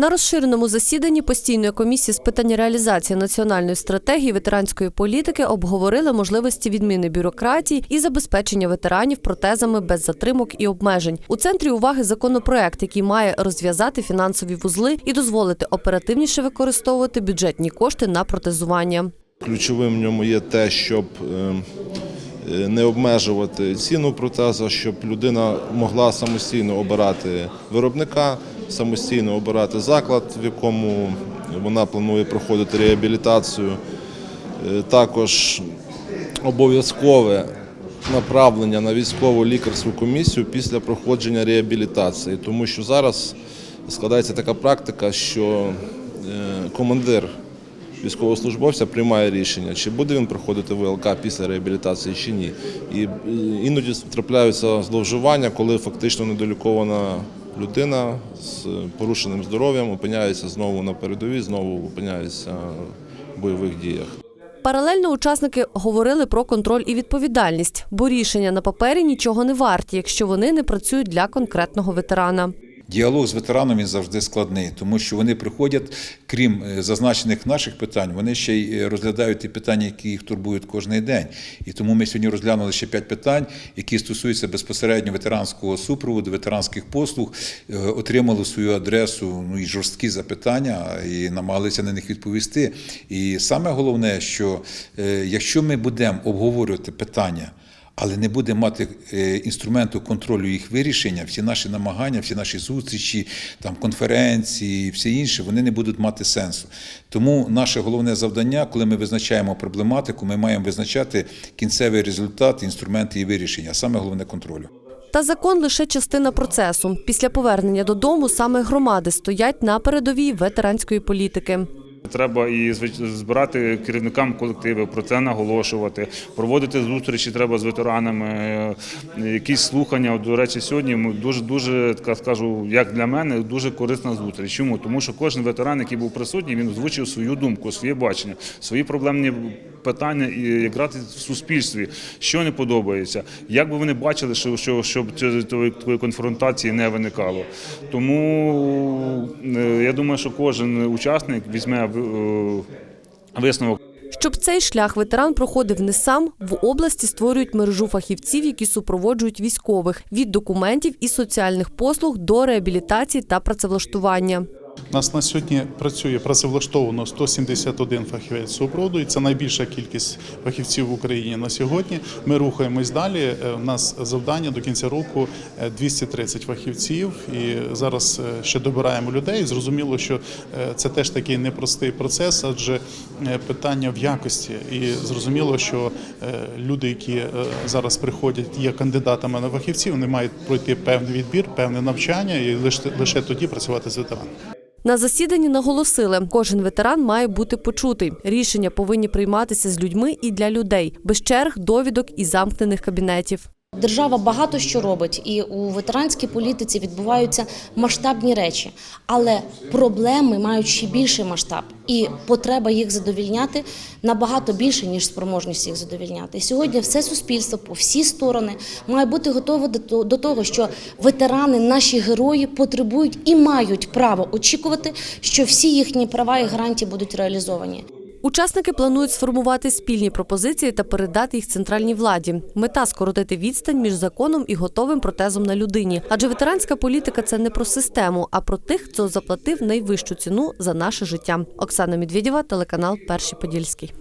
На розширеному засіданні постійної комісії з питань реалізації національної стратегії ветеранської політики обговорили можливості відміни бюрократії і забезпечення ветеранів протезами без затримок і обмежень. У центрі уваги законопроект, який має розв'язати фінансові вузли і дозволити оперативніше використовувати бюджетні кошти на протезування. Ключовим в ньому є те, щоб е, е, не обмежувати ціну протеза, щоб людина могла самостійно обирати виробника, самостійно обирати заклад, в якому вона планує проходити реабілітацію. Е, Також обов'язкове направлення на військову лікарську комісію після проходження реабілітації, тому що зараз складається така практика, що е, командир військовослужбовця приймає рішення, чи буде він проходити ВЛК після реабілітації чи ні. І е, іноді трапляються зловживання, коли фактично недолікована людина з порушеним здоров'ям опиняється знову на передовій, знову опиняється в бойових діях. Паралельно учасники говорили про контроль і відповідальність, бо рішення на папері нічого не варті, якщо вони не працюють для конкретного ветерана. Діалог з ветераном завжди складний, тому що вони приходять, крім е, зазначених наших питань, вони ще й е, розглядають ті питання, які їх турбують кожен день. І тому ми сьогодні розглянули ще п'ять питань, які стосуються безпосередньо ветеранського супроводу, ветеранських послуг, Е, отримали свою адресу ну і жорсткі запитання, і намагалися на них відповісти. І саме головне, що якщо ми будемо обговорювати питання але не буде мати е, інструменту контролю їх вирішення, всі наші намагання, всі наші зустрічі, там конференції, все інше, вони не будуть мати сенсу. Тому наше головне завдання, коли ми визначаємо проблематику, ми маємо визначати кінцевий результат, інструменти її вирішення, а саме головне контролю. Та закон лише частина процесу. Після повернення додому саме громади стоять на передовій ветеранської політики. Треба і збирати керівникам колективів, про це наголошувати, проводити зустрічі треба з ветеранами, е, якісь слухання. До речі, сьогодні дуже дуже скажу, як для мене, дуже корисна зустріч. Чому? Тому що кожен ветеран, який був присутній, він озвучив свою думку, своє бачення, свої проблемні питання і грати в суспільстві, що не подобається, як би вони бачили, що, що щоб такої конфронтації не виникало. Тому е, я думаю, що кожен учасник візьме е, висновок. Щоб цей шлях ветеран проходив не сам, в області створюють мережу фахівців, які супроводжують військових від документів і соціальних послуг до реабілітації та працевлаштування. У нас на сьогодні працює працевлаштовано 171 фахівець супроводу, і це найбільша кількість фахівців в Україні на сьогодні. Ми рухаємось далі. Е, У нас завдання до кінця року е, 230 фахівців, і зараз е, ще добираємо людей. Зрозуміло, що е, це теж такий непростий процес, адже е, питання в якості. І зрозуміло, що е, люди, які е, зараз приходять, є кандидатами на фахівців, вони мають пройти певний відбір, певне навчання і лише тоді працювати з ветеранами. На засіданні наголосили, кожен ветеран має бути почутий. Рішення повинні прийматися з людьми і для людей, без черг, довідок і замкнених кабінетів. Держава багато що робить, і у ветеранській політиці відбуваються масштабні речі, але проблеми мають ще більший масштаб, і потреба їх задовільняти набагато більше ніж спроможність їх задовільняти. Сьогодні все суспільство по всі сторони має бути готове до того, що ветерани, наші герої, потребують і мають право очікувати, що всі їхні права і гарантії будуть реалізовані. Учасники планують сформувати спільні пропозиції та передати їх центральній владі. Мета скоротити відстань між законом і готовим протезом на людині. Адже ветеранська політика це не про систему, а про тих, хто заплатив найвищу ціну за наше життя. Оксана Медведєва, телеканал Перший Подільський.